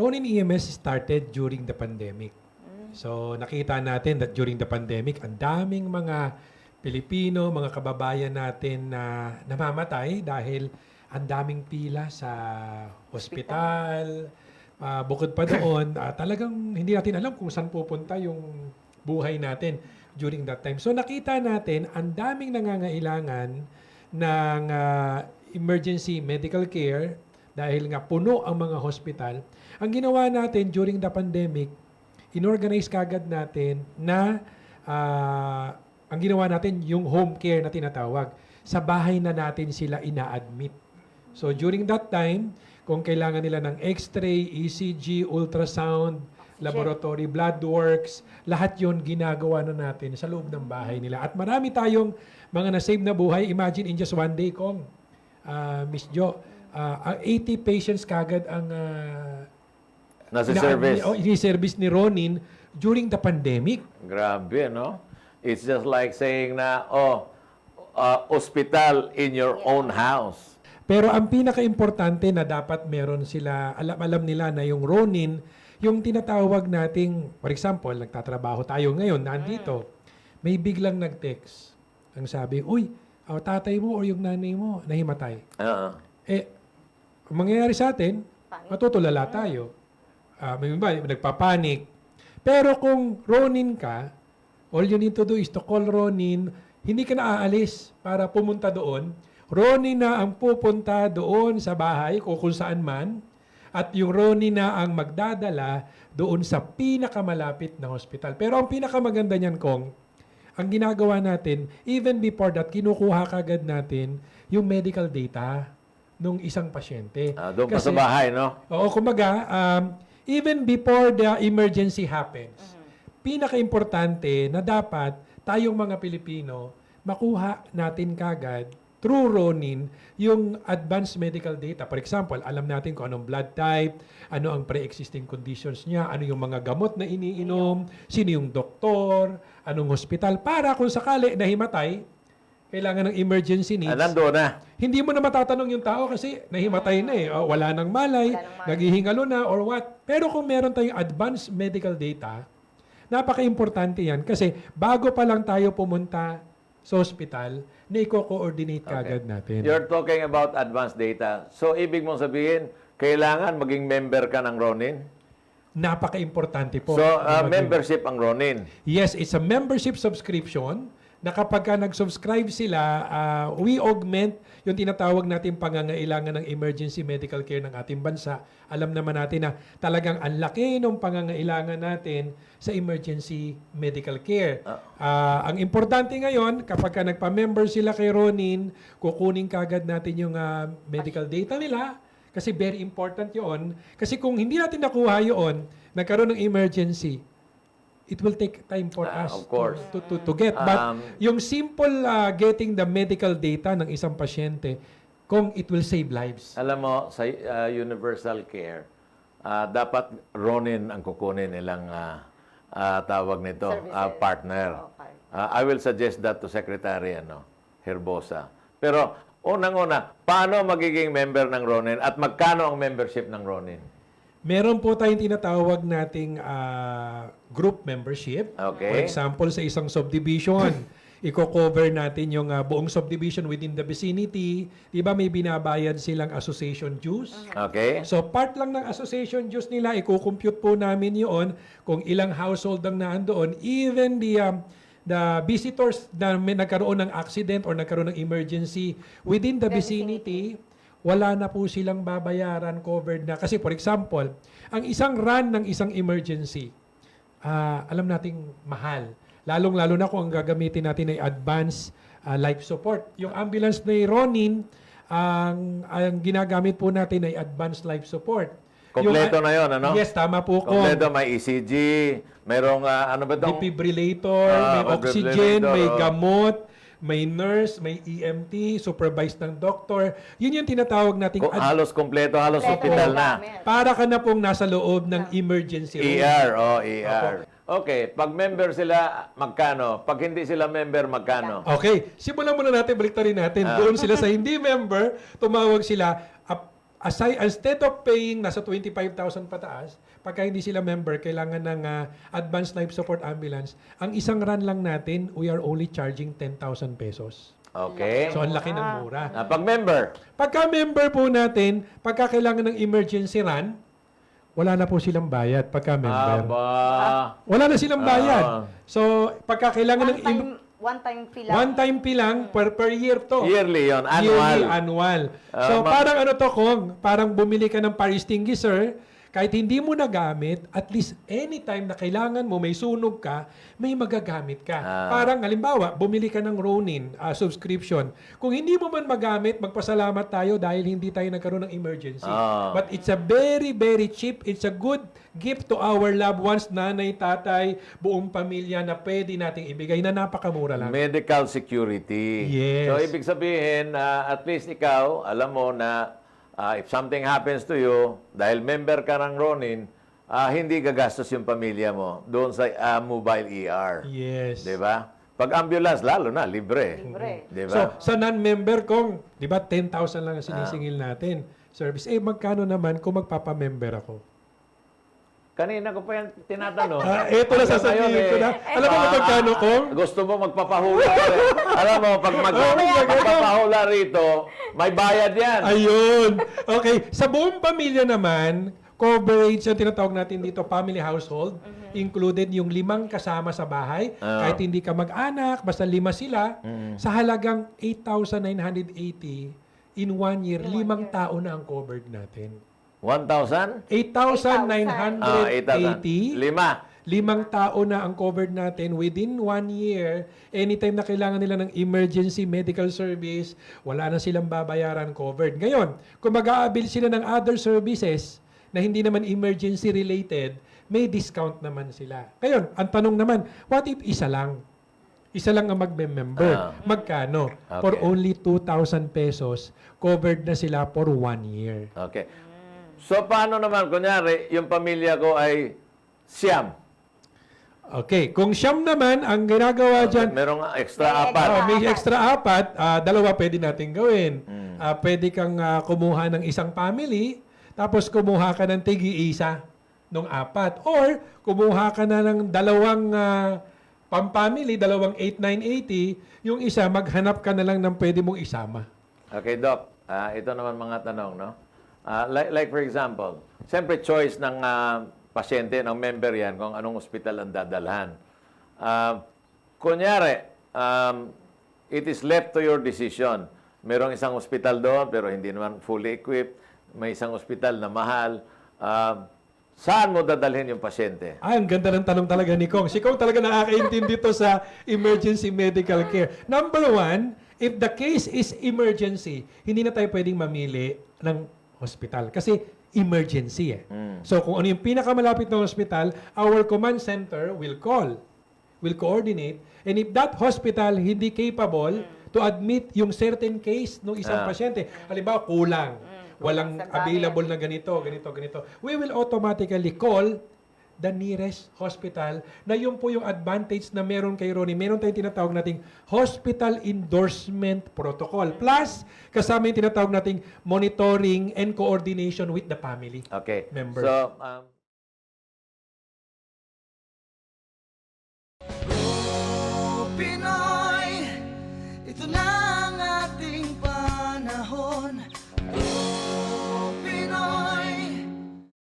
Ronin EMS started during the pandemic. So nakita natin that during the pandemic, ang daming mga Pilipino, mga kababayan natin na namamatay dahil ang daming pila sa hospital. Ah, bukod pa doon, ah, talagang hindi natin alam kung saan pupunta yung buhay natin during that time. So nakita natin ang daming nangangailangan ng ah, emergency medical care dahil nga puno ang mga hospital. Ang ginawa natin during the pandemic, inorganize kagad natin na ah, ang ginawa natin yung home care na tinatawag. Sa bahay na natin sila ina-admit. So during that time, kung kailangan nila ng x-ray, ECG, ultrasound, laboratory, blood works, lahat yon ginagawa na natin sa loob ng bahay nila. At marami tayong mga na-save na buhay. Imagine in just one day, Kong, ah, Miss Jo, ah, ang 80 patients kagad ang ah, Nasa ina- service. oh, ini-service ni Ronin during the pandemic. Grabe, no? It's just like saying na, oh, uh, hospital in your own house. Pero ang pinaka-importante na dapat meron sila, alam, alam nila na yung Ronin, yung tinatawag nating, for example, nagtatrabaho tayo ngayon, nandito, may biglang nag-text. Ang sabi, uy, ang tatay mo or yung nanay mo, nahimatay. Oo. Eh, ang mangyayari sa atin, matutulala tayo. Ah, may iba, nagpapanik. Pero kung Ronin ka, all you need to do is to call Ronin. Hindi ka na aalis para pumunta doon. Ronin na ang pupunta doon sa bahay o kung saan man. At yung Ronin na ang magdadala doon sa pinakamalapit na hospital. Pero ang pinakamaganda niyan, Kong, ang ginagawa natin, even before that, kinukuha kagad natin yung medical data nung isang pasyente. Ah, doon pa Kasi- sa bahay, no? Oo, kumbaga, um, even before the emergency happens, pinaka-importante na dapat tayong mga Pilipino makuha natin kagad through Ronin yung advanced medical data. For example, alam natin kung anong blood type, ano ang pre-existing conditions niya, ano yung mga gamot na iniinom, sino yung doktor, anong hospital, para kung sakali nahimatay, kailangan ng emergency needs. Ah, nandoon na. Hindi mo na matatanong yung tao kasi nahimatay na eh. O, wala nang malay, Wala malay. naghihingalo na or what. Pero kung meron tayong advanced medical data, napaka-importante yan kasi bago pa lang tayo pumunta sa hospital, na i-coordinate kagad natin. You're talking about advanced data. So, ibig mong sabihin, kailangan maging member ka ng Ronin? Napaka-importante po. So, uh, membership ang Ronin. Yes, it's a membership subscription na kapag ka nag-subscribe sila, ah, we augment yung tinatawag natin pangangailangan ng emergency medical care ng ating bansa. Alam naman natin na talagang ang laki ng pangangailangan natin sa emergency medical care. Ah, ang importante ngayon, kapag ka nagpa-member sila kay Ronin, kukunin kagad natin yung ah, medical data nila kasi very important yon. Kasi kung hindi natin nakuha yon, nagkaroon ng emergency, it will take time for Ah, us of course. To, to, to get. But Um, yung simple uh, getting the medical data ng isang pasyente, kung it will save lives. Alam mo, sa uh, universal care, ah, dapat Ronin ang kukunin nilang ah, ah, tawag nito, Services. ah, partner. Okay. Ah, I will suggest that to Secretary ano, Herbosa. Pero unang-una, paano magiging member ng Ronin at magkano ang membership ng Ronin? Meron po tayong tinatawag nating uh, group membership. Okay. For example, sa isang subdivision, i-cover natin yung uh, buong subdivision within the vicinity. Di ba may binabayad silang association dues? Okay? So part lang ng association dues nila, i-compute po namin yun kung ilang household ang naandoon. Even the, um, the visitors na may nagkaroon ng accident or nagkaroon ng emergency within the The vicinity, wala na po silang babayaran covered na. Kasi for example, ang isang run ng isang emergency, ah, alam nating mahal. Lalong-lalo na kung ang gagamitin natin ay advanced ah, life support. Yung ambulance ni Ronin, ang, ang ginagamit po natin ay advanced life support. Kompleto Yung- na yon ano? Yes, tama po ko. Kompleto, may ECG, mayroong ah, ano ba itong? Defibrillator, Ah, may oxygen, may gamot, may nurse, may EMT, supervised ng doctor. Yun yung tinatawag nating Ko- halos kompleto, halos Kompleto hospital na. para ka na pong nasa loob ng emergency room. ER, oh, ER. Okay, pag member sila, magkano? Pag hindi sila member, magkano? Okay, simulan muna natin, baliktarin natin. Doon sila sa hindi member, tumawag sila. Ap- aside, instead of paying nasa 25,000 pataas, pagka hindi sila member, kailangan ng ah, advanced life support ambulance, ang isang run lang natin, we are only charging 10,000 pesos. Okay. So, ang laki ng mura. Ah, pag member, Pagka member po natin, pagka kailangan ng emergency run, wala na po silang bayad pagka member. aba, Wala na silang bayad. Ah. So, pagka kailangan One ng time, im- one time fee lang. one time fee lang per, per year to. yearly yon Oh. Yearly, annual. annual. Ah, so, ma- parang ano to, Kong? Parang bumili ka ng fire extinguisher, kahit hindi mo nagamit, at least anytime na kailangan mo, may sunog ka, may magagamit ka. Ah. Parang, halimbawa, bumili ka ng Ronin ah, subscription. Kung hindi mo man magamit, magpasalamat tayo dahil hindi tayo nagkaroon ng emergency. Ah. But it's a very, very cheap. It's a good gift to our loved ones, nanay, tatay, buong pamilya na pwede nating ibigay na napakamura lang. Medical security. Yes. So, ibig sabihin, ah, at least ikaw, alam mo na ah, if something happens to you, dahil member ka ng Ronin, ah, hindi gagastos yung pamilya mo doon sa ah, mobile ER. Yes. Di ba? Pag ambulance, lalo na, libre. Libre. Di So, sa non-member kong, di ba, 10,000 lang ang sinisingil natin service. Eh, magkano naman kung magpapamember ako? Kanina ko pa yan tinatanong. Ah, eto na sasabihin ko na. eh, Alam mo kung magkano kong? Gusto mo magpapahula. Alam mo, pag mag magpapahula rito, may bayad yan. Ayun. Okay. Sa buong pamilya naman, coverage ang tinatawag natin dito, family household, included yung limang kasama sa bahay. Ah. Kahit hindi ka mag-anak, basta lima sila, sa halagang 8,980 in one year, limang tao na ang covered natin. 1,000? 8,980. Ah, 8,000. Lima. Limang tao na ang covered natin within one year. Anytime na kailangan nila ng emergency medical service, wala na silang babayaran covered. Ngayon, kung mag-aabil sila ng other services na hindi naman emergency related, may discount naman sila. Ngayon, ang tanong naman, what if isa lang? Isa lang ang magme-member. Ah. Magkano? For Okay. only 2,000 pesos, covered na sila for one year. Okay. So, paano naman, kunyari, yung pamilya ko ay siyam. Okay, kung siyam naman, ang ginagawa dyan, Merong extra May apat. Ah, may extra apat, ah, dalawa pwede natin gawin. Hmm. Ah, pwede kang ah, kumuha ng isang family, tapos kumuha ka ng tigi-isa nung apat. Or kumuha ka na ng dalawang ah, pam-family, dalawang 8,980, yung isa, maghanap ka na lang ng pwede mong isama. Okay, Doc. Ah, ito naman mga tanong, no? Ah, like, like for example, siyempre choice ng ah, pasyente, ng member yan, kung anong ospital ang dadalhan. Ah, kunyari, um, it is left to your decision. Merong isang ospital doon, pero hindi naman fully equipped. May isang ospital na mahal. Ah, saan mo dadalhin yung pasyente? Ay, ang ganda ng tanong talaga ni Kong. Si Kong talaga nakakaintindi to sa emergency medical care. Number one, if the case is emergency, hindi na tayo pwedeng mamili ng hospital. Kasi emergency eh. So kung ano yung pinakamalapit na hospital, our command center will call, will coordinate, and if that hospital hindi capable to admit yung certain case ng isang Ah. pasyente, halimbawa kulang, walang Kulang sa available na ganito, ganito, ganito, we will automatically call the nearest hospital na yun po yung advantage na meron kay Ronnie. Meron tayong tinatawag nating hospital endorsement protocol. Plus, kasama yung tinatawag nating monitoring and coordination with the family. Okay. Member. So, um, Pinoy Ito na